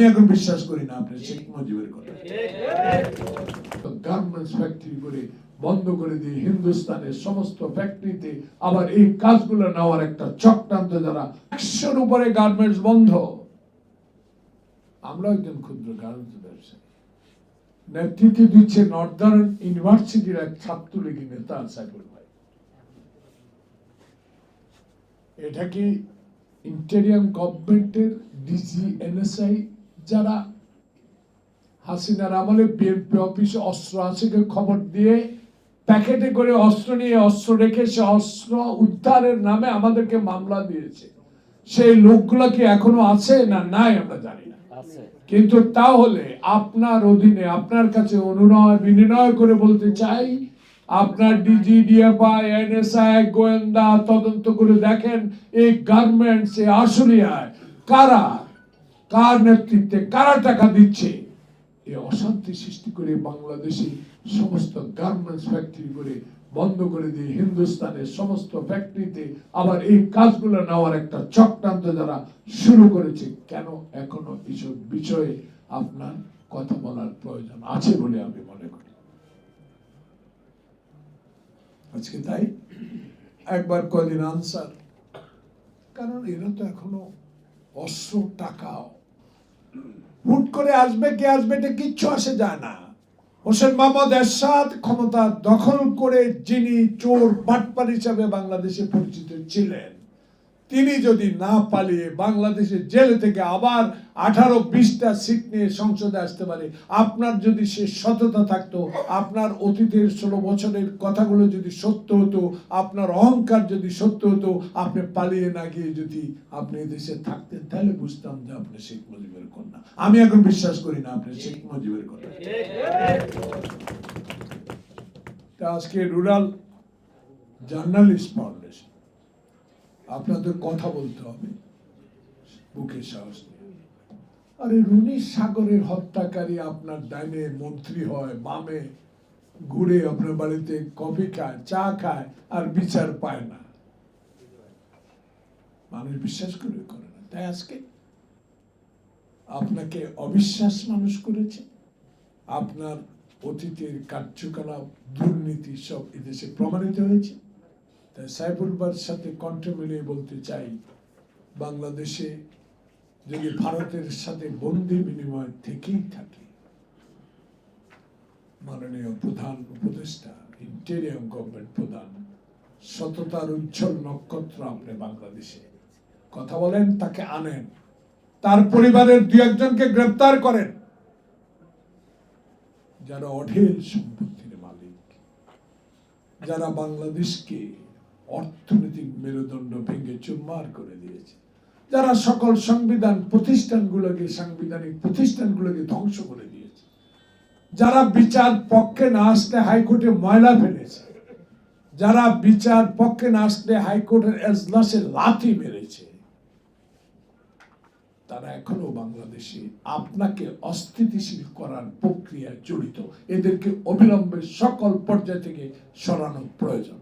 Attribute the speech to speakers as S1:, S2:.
S1: আমি এখন বিশ্বাস করি না আপনি শেখ মুজিবের কথা। গার্মেন্টস ফ্যাক্টরি করে বন্ধ করে দিয়ে হিন্দুস্তানের সমস্ত ফ্যাক্টরিতে আবার এই কাজগুলো নেওয়ার একটা চক্রান্ত যারা একশোর উপরে গার্মেন্টস বন্ধ। আমরা একজন ক্ষুদ্র গার্মেন্টস ব্যবসায়ী। নেতৃত্ব দিচ্ছে নর্দার্ন ইউনিভার্সিটির এক ছাত্রলীগী নেতা সাইফুল ভাই। এটা কি ইন্টেরিয়াম গভর্নমেন্টের ডিজি এনএসআই যারা হাসিনার আমলে বিএনপি অফিসে অস্ত্র আসিকে খবর দিয়ে প্যাকেটে করে অস্ত্র নিয়ে অস্ত্র রেখে সে অস্ত্র উদ্ধারের নামে আমাদেরকে মামলা দিয়েছে। সেই লোকগুলো কি এখনও আছে না নাই আমরা জানি না।
S2: আছে।
S1: কিন্তু তাহলে আপনার অধীনে আপনার কাছে অনুনয় বিনিময় করে বলতে চাই আপনার ডিজি ডিএফআই এনএসআই গোয়েন্দা তদন্ত করে দেখেন এই গার্মেন্টস এ আশুলিয়ায় কারা কার নেতৃত্বে কারা টাকা দিচ্ছে? এই অশান্তি সৃষ্টি করে বাংলাদেশে সমস্ত গার্মেন্টস ফ্যাক্টরি করে বন্ধ করে দিয়ে হিন্দুস্তানের সমস্ত ফ্যাক্টরিতে আবার এই কাজগুলো নেওয়ার একটা চক্রান্ত যারা শুরু করেছে, কেন এখনও এসব বিষয়ে আপনার কথা বলার প্রয়োজন আছে বলে আমি মনে করি। আজকে তাই? একবার কদিন আনসার, কারণ এরা তো এখনও অস্ত্র টাকাও হুট করে আসবে, কে আসবে এটা কিচ্ছু আসে যায় না। হোসেন মোহাম্মদ এরশাদ ক্ষমতা দখল করে যিনি চোর বাটপার হিসাবে বাংলাদেশে পরিচিত ছিলেন। তিনি যদি না পালিয়ে বাংলাদেশের জেলে থেকে আবার আঠারো বিশটা সিট নিয়ে সংসদে আসতে পারে, আপনার যদি সে সততা থাকতো, আপনার অতীতের ষোলো বছরের কথাগুলো যদি সত্য হতো, আপনার অহংকার যদি সত্য হতো, আপনি পালিয়ে না গিয়ে যদি আপনি দেশে থাকতেন, তাহলে বুঝতাম যে আপনি শেখ মুজিবের কন্যা। আমি এখন বিশ্বাস করি না আপনি শেখ মুজিবের তা আজকে রুরাল জার্নালিস্ট ফাউন্ডেশন আপনাদের কথা বলতে হবে। বুকে সাহস আরে রুনি সাগরের হত্যাকারী আপনার ডাইনে মন্ত্রী হয়, বামে ঘুরে আপনার বাড়িতে কফি খায়, চা খায়, আর বিচার পায় না। মানুষ বিশ্বাস করে করে না। তাই আজকে আপনাকে অবিশ্বাস মানুষ করেছে। আপনার অতীতের কার্যকলাপ, দুর্নীতি সব এদেশে প্রমাণিত হয়েছে। তাই সাইফুল বার সাথে কণ্ঠ মিলিয়ে বলতে চাই, বাংলাদেশে যদি ভারতের সাথে বন্দি বিনিময় থেকেই থাকে, মাননীয় প্রধান উপদেষ্টা ইন্টেরিয়াম গভর্নমেন্ট প্রধান, সততার উজ্জ্বল নক্ষত্র আপনি বাংলাদেশে। কথা বলেন, তাকে আনেন। তার পরিবারের দু একজনকে গ্রেপ্তার করেন। যারা অঢেল সম্পত্তির মালিক, যারা বাংলাদেশকে অর্থনৈতিক মেরুদণ্ড ভেঙে চুরমার করে দিয়েছে। যারা সকল সংবিধান প্রতিষ্ঠানগুলোকে, সাংবিধানিক প্রতিষ্ঠানগুলোকে ধ্বংস করে দিয়েছে। যারা বিচার পক্ষে না আসলে হাইকোর্টে ময়লা ফেলেছে। যারা বিচার পক্ষে না আসলে হাইকোর্টের এজলাসে লাথি মেরেছে। তারা এখনও বাংলাদেশে আপনাকে অস্থিতিশীল করার প্রক্রিয়ায় জড়িত। এদেরকে অবিলম্বে সকল পর্যায় থেকে সরানো প্রয়োজন।